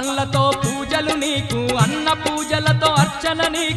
పండ్లతో పూజలు నీకు అన్న పూజలతో అర్చన నీకు.